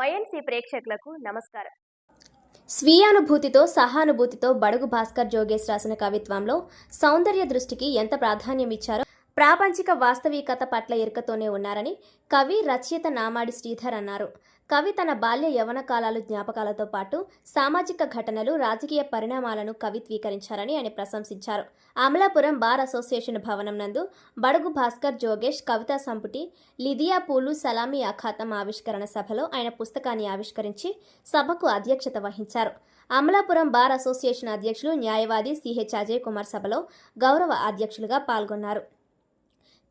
YNC ప్రేక్షకులకు నమస్కారం. స్వీయానుభూతితో సహానుభూతితో బడుగు భాస్కర్ జోగేష్ రాసిన కవిత్వంలో సౌందర్య దృష్టికి ఎంత ప్రాధాన్యం ఇచ్చారో ప్రాపంచిక వాస్తవికత పట్ల ఇరుకతోనే ఉన్నారని కవి రచయిత నామాడి శ్రీధర్ అన్నారు. కవి తన బాల్య యవన కాలాలు జ్ఞాపకాలతో పాటు సామాజిక ఘటనలు రాజకీయ పరిణామాలను కవిత్వీకరించారని ఆయన ప్రశంసించారు. అమలాపురం బార్ అసోసియేషన్ భవనం నందు బడుగు భాస్కర్ జోగేష్ కవితా సంపుటి లిదియా పూలు సలామీ అఖాతం ఆవిష్కరణ సభలో ఆయన పుస్తకాన్ని ఆవిష్కరించి సభకు అధ్యక్షత వహించారు. అమలాపురం బార్ అసోసియేషన్ అధ్యక్షులు న్యాయవాది సిహెచ్ అజయ్ కుమార్ సభలో గౌరవ అధ్యక్షులుగా పాల్గొన్నారు.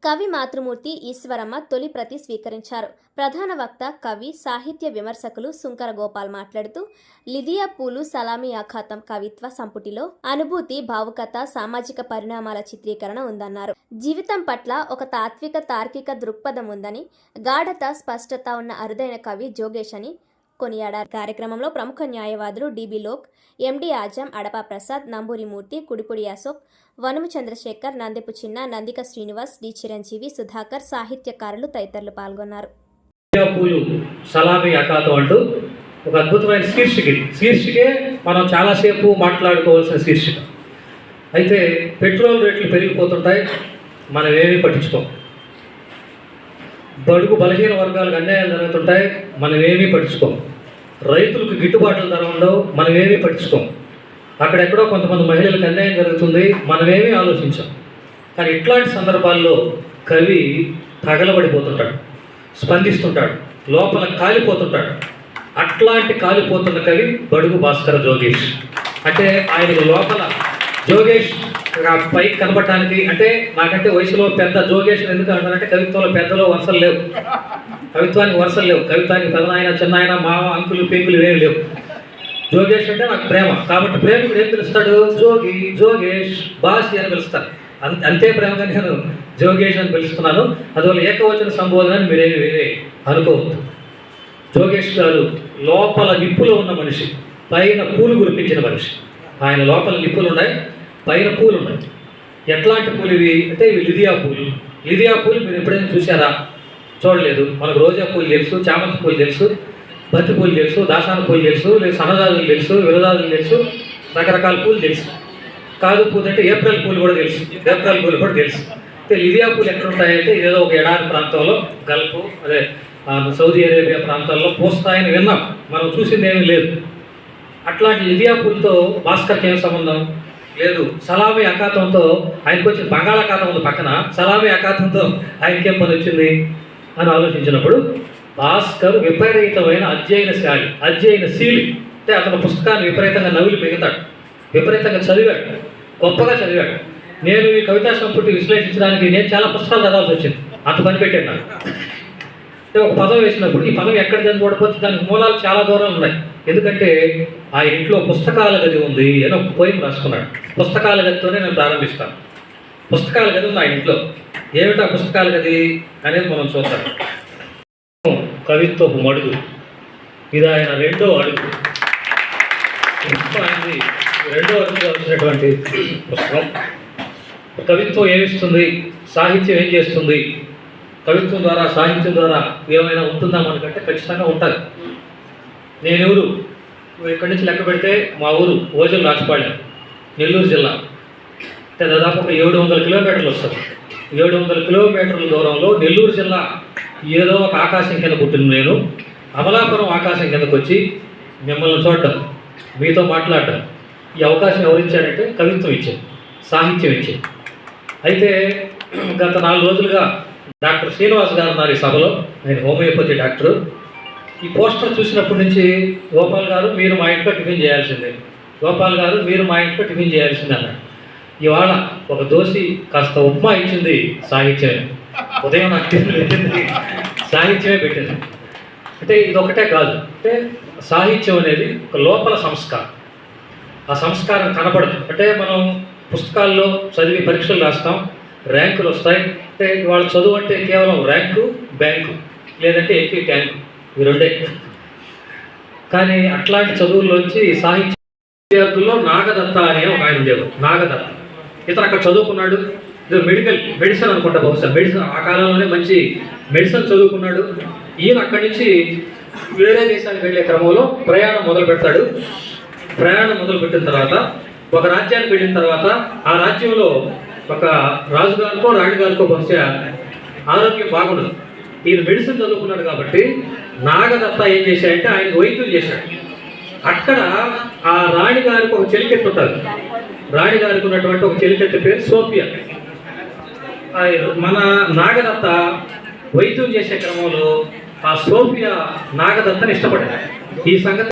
కవి మాతృమూర్తి ఈశ్వరమ్మ తొలి ప్రతి స్వీకరించారు. ప్రధాన వక్త కవి సాహిత్య విమర్శకులు సుంకర గోపాల్ మాట్లాడుతూ లిదియా పూలు సలామీ ఆఖాతం కవిత్వ సంపుటిలో అనుభూతి భావుకత సామాజిక పరిణామాల చిత్రీకరణ ఉందన్నారు. జీవితం పట్ల ఒక తాత్విక తార్కిక దృక్పథం ఉందని గాఢత స్పష్టత ఉన్న అరుదైన కవి జోగేష్ అని కొనియాడారు. కార్యక్రమంలో ప్రముఖ న్యాయవాదులు D B Lok M D Azam Adapa Prasad Namburimurthy Kudipudi Ashok Vanamu Chandrasekhar Nandipu Chinna Nandika Srinivas D Chiranjeevi Sudhakar సాహిత్యకారులు తదితరులు పాల్గొన్నారు. పూలు సలామీ అంటూ ఒక అద్భుతమైన శీర్షిక ఇది శీర్షికే మనం చాలాసేపు మాట్లాడుకోవాల్సిన శీర్షిక. అయితే పెట్రోల్ రేట్లు పెరిగిపోతుంటాయి మనం ఏమీ పట్టించుకోం. బడుగు బలహీన వర్గాలకు అన్యాయాలు జరుగుతుంటాయి మనం ఏమీ పట్టించుకోం రైతులకు గిట్టుబాట్లు ధర ఉండవు మనం ఏమీ పట్టించుకోం అక్కడెక్కడో కొంతమంది మహిళలకు అన్యాయం జరుగుతుంది మనమేమీ ఆలోచించాం. కానీ ఇట్లాంటి సందర్భాల్లో కవి తగలబడిపోతుంటాడు స్పందిస్తుంటాడు లోపల కాలిపోతుంటాడు. అట్లాంటి కాలిపోతున్న కవి బడుగు భాస్కర జోగేష్. అంటే ఆయన లోపల జోగేష్ ఆ పైకి కనపడటానికి అంటే నాకంటే వయసులో పెద్ద జోగేశ్వరం ఎందుకు అంటారంటే కవిత్వంలో పెద్దలో వరుసలు లేవు. కవిత్వానికి వరుసలు లేవు. కవిత్వానికి పెదనాయన చిన్నాయన మావ అంకులు పెంకులు ఏమి లేవు. జోగేష్ అంటే నాకు ప్రేమ. కాబట్టి ప్రేమికుడు ఏం పిలుస్తాడు? జోగి జోగేష్ బాసి అని పిలుస్తాను అంత అంతే ప్రేమగా నేను జోగేష్ అని పిలుస్తున్నాను. అందువల్ల ఏకవచన సంబోధన అని మీరేమి వేరే అనుకోవద్దు. జోగేష్ గారు లోపల నిప్పులో ఉన్న మనిషి పైన పూలు గురిపించిన మనిషి. ఆయన లోపల నిప్పులు ఉన్నాయి. పైన పూలు ఉన్నాయి. ఎట్లాంటి పూలు ఇవి? అంటే ఇవి లిదియా పూలు. లిదియా పూలు మీరు ఎప్పుడైనా చూసారా చూడలేదు. మనకు రోజా పూలు తెలుసు చామంతి పూలు తెలుసు బంతి పూలు తెలుసు దాసాన పూలు తెలుసు లేదు సన్నజాజులు తెలుసు విరదాజులు తెలుసు రకరకాల పూలు తెలుసు. కాదు పూలు అంటే ఏప్రిల్ పూలు కూడా తెలుసు. ఏప్రిల్ పూలు కూడా తెలుసు. అయితే లిదియా పూలు ఎక్కడ ఉంటాయంటే ఏదో ఒక ఎడారి ప్రాంతంలో గల్ఫ్ అదే సౌదీ అరేబియా ప్రాంతాల్లో పూస్తాయని విన్నాం. మనం చూసింది ఏమీ లేదు. అట్లాంటి లిదియా పూలతో భాస్కర్కి ఏం సంబంధం? లేదు. సలామీ అఖాతంతో ఆయనకు వచ్చిన బంగాళాఖాతం ఉంది పక్కన. సలామీ అఖాతంతో ఆయనకేం పని వచ్చింది? అని ఆలోచించినప్పుడు భాస్కర్ విపరీతమైన అధ్యయనశాలి అధ్యయనశీలి అంటే అతను పుస్తకాన్ని విపరీతంగా నవ్వులు మిగతాడు. విపరీతంగా చదివాడు. గొప్పగా చదివాడు. నేను ఈ కవితా సంపుటి విశ్లేషించడానికి నేను చాలా పుస్తకాలు చదవాల్సి వచ్చింది. అంత పని పెట్టాను నాకు. ఒక పదం వేసినప్పుడు ఈ పదం ఎక్కడ దాన్ని దానికి మూలాలు చాలా దూరం ఉన్నాయి. ఎందుకంటే ఆ ఇంట్లో పుస్తకాల గది ఉంది అని ఒక పోయి రాసుకున్నాడు. పుస్తకాల గదితోనే నేను ప్రారంభిస్తాను. పుస్తకాల గది ఉంది ఆ ఇంట్లో. ఏమిటా పుస్తకాల గది అనేది మనం చూద్దాం. కవిత్వపు మడుగు. ఇది ఆయన రెండో అడుగు. ఆయనది రెండో అడుగుగా వచ్చినటువంటి పుస్తకం. కవిత్వం ఏమిస్తుంది? సాహిత్యం ఏం చేస్తుంది? కవిత్వం ద్వారా సాహిత్యం ద్వారా ఏమైనా ఉంటుందా మనకంటే ఖచ్చితంగా ఉంటుంది. నేనెవరు ఇక్కడి నుంచి లెక్క పెడితే మా ఊరు ఓజల్ రాజపాళ్యం నెల్లూరు జిల్లా. అంటే దాదాపు ఒక ఏడు వందల కిలోమీటర్లు వస్తుంది. ఏడు వందల కిలోమీటర్ల దూరంలో నెల్లూరు జిల్లా ఏదో ఒక ఆకాశం కింద పుట్టిన నేను. అమలాపురం ఆకాశం కిందకు వచ్చి మిమ్మల్ని చూడటం మీతో మాట్లాడటం ఈ అవకాశం ఎవరిచ్చారంటే కవిత్వం ఇచ్చారు సాహిత్యం ఇచ్చారు. అయితే గత నాలుగు రోజులుగా డాక్టర్ శ్రీనివాస్ గారు ఉన్నారు ఈ సభలో. ఆయన హోమియోపతి డాక్టరు. ఈ పోస్టర్ చూసినప్పటి నుంచి గోపాల్ గారు మీరు మా ఇంట్లో టిఫిన్ చేయాల్సిందే. గోపాల్ గారు మీరు మా ఇంట్లో టిఫిన్ చేయాల్సిందే అన్నాడు ఇవాళ ఒక దోశి కాస్త ఉప్మా ఇచ్చింది సాహిత్యం ఉదయం నాకు టిఫిన్ పెట్టింది. సాహిత్యమే పెట్టింది. అంటే ఇది ఒకటే కాదు. అంటే సాహిత్యం అనేది ఒక లోపల సంస్కారం. ఆ సంస్కారం కనపడదు. అంటే మనం పుస్తకాల్లో చదివి పరీక్షలు రాస్తాం. ర్యాంకులు వస్తాయి. అంటే వాళ్ళ చదువు అంటే కేవలం ర్యాంకు బ్యాంకు లేదంటే ఎంపీ ట్యాంకు. ఈ రెండే. కానీ అట్లాంటి చదువుల్లోంచి సాహిత్య విద్యార్థుల్లో నాగదత్త అనే ఒక ఆయన ఉండేవారు నాగదత్త. ఇతను అక్కడ చదువుకున్నాడు. ఇది మెడికల్ మెడిసిన్ అనుకుంటా బహుశా. మెడిసిన్ ఆ కాలంలోనే మంచి మెడిసిన్ చదువుకున్నాడు. ఈయన అక్కడి నుంచి వేరే దేశానికి వెళ్ళే క్రమంలో ప్రయాణం మొదలు పెడతాడు. ప్రయాణం మొదలు పెట్టిన తర్వాత ఒక రాజ్యానికి వెళ్ళిన తర్వాత ఆ రాజ్యంలో ఒక రాజుగారికో రాణిగారికో బహుశా ఆరోగ్యం బాగుండదు. ఈయన మెడిసిన్ చదువుకున్నాడు కాబట్టి నాగదత్త ఏం చేశాడంటే ఆయన వైద్యులు చేశాడు. అక్కడ ఆ రాణి గారికి ఒక చెలికెట్టు ఉంటుంది. రాణి గారికి ఉన్నటువంటి ఒక చెలికెట్టు పేరు సోఫియా. మన నాగదత్త వైద్యం చేసే క్రమంలో ఆ సోఫియా నాగదత్తని ఇష్టపడ్డాడు. ఈ సంగతి